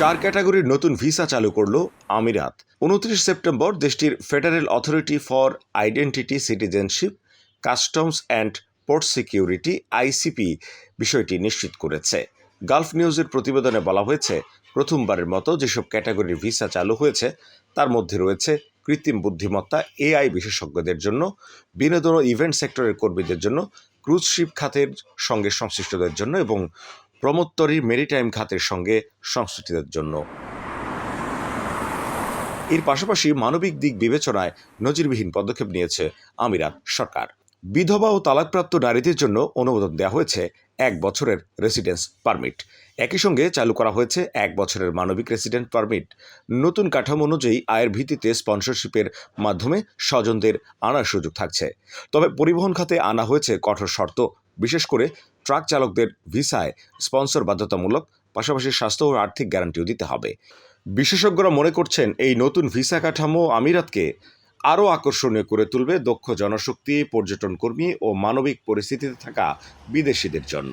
চার ক্যাটাগরির নতুন ভিসা চালু করল আমিরাত। উনত্রিশ সেপ্টেম্বর দেশটির federal authority for identity, citizenship, customs and port security, ICP বিষয়টি নিশ্চিত করেছে। গালফ নিউজের প্রতিবেদনে বলা হয়েছে, প্রথমবারের মতো যেসব ক্যাটাগরির ভিসা চালু হয়েছে, তার মধ্যে রয়েছে কৃত্রিম বুদ্ধিমত্তা, এআই বিশেষজ্ঞদের জন্য, বিনোদন ও ইভেন্ট সেক্টরের কর্মীদের জন্য, ক্রুজ শিপ খাতের সঙ্গে সংশ্লিষ্টদের জন্য এবং প্রমোত্তরী মেরিটাইম খাতের সঙ্গে সংশ্লিষ্টদের জন্য। এর পাশাপাশি মানবিক দিক বিবেচনায় নজিরবিহীন পদক্ষেপ নিয়েছে আমিরাত সরকার। বিধবা ও তালাকপ্রাপ্ত নারীদের জন্য অনুমোদন দেওয়া হয়েছে এক বছরের রেসিডেন্স পারমিট। একই সঙ্গে চালু করা হয়েছে এক বছরের মানবিক রেসিডেন্ট পারমিট। নতুন কাঠামো অনুযায়ী আয়ের ভিত্তিতে স্পন্সরশিপের মাধ্যমে স্বজনদের আনার সুযোগ থাকছে। তবে পরিবহন খাতে আনা হয়েছে কঠোর শর্ত বিশেষ করে ট্রাক চালকদের ভিসায় স্পন্সর বাধ্যতামূলক, পাশাপাশি স্বাস্থ্য ও আর্থিক গ্যারান্টিও দিতে হবে। বিশেষজ্ঞরা মনে করছেন এই নতুন ভিসা কাঠামো আমিরাতকে আরও আকর্ষণীয় করে তুলবে দক্ষ জনশক্তি পর্যটন কর্মী ও মানবিক পরিস্থিতিতে থাকা বিদেশিদের জন্য।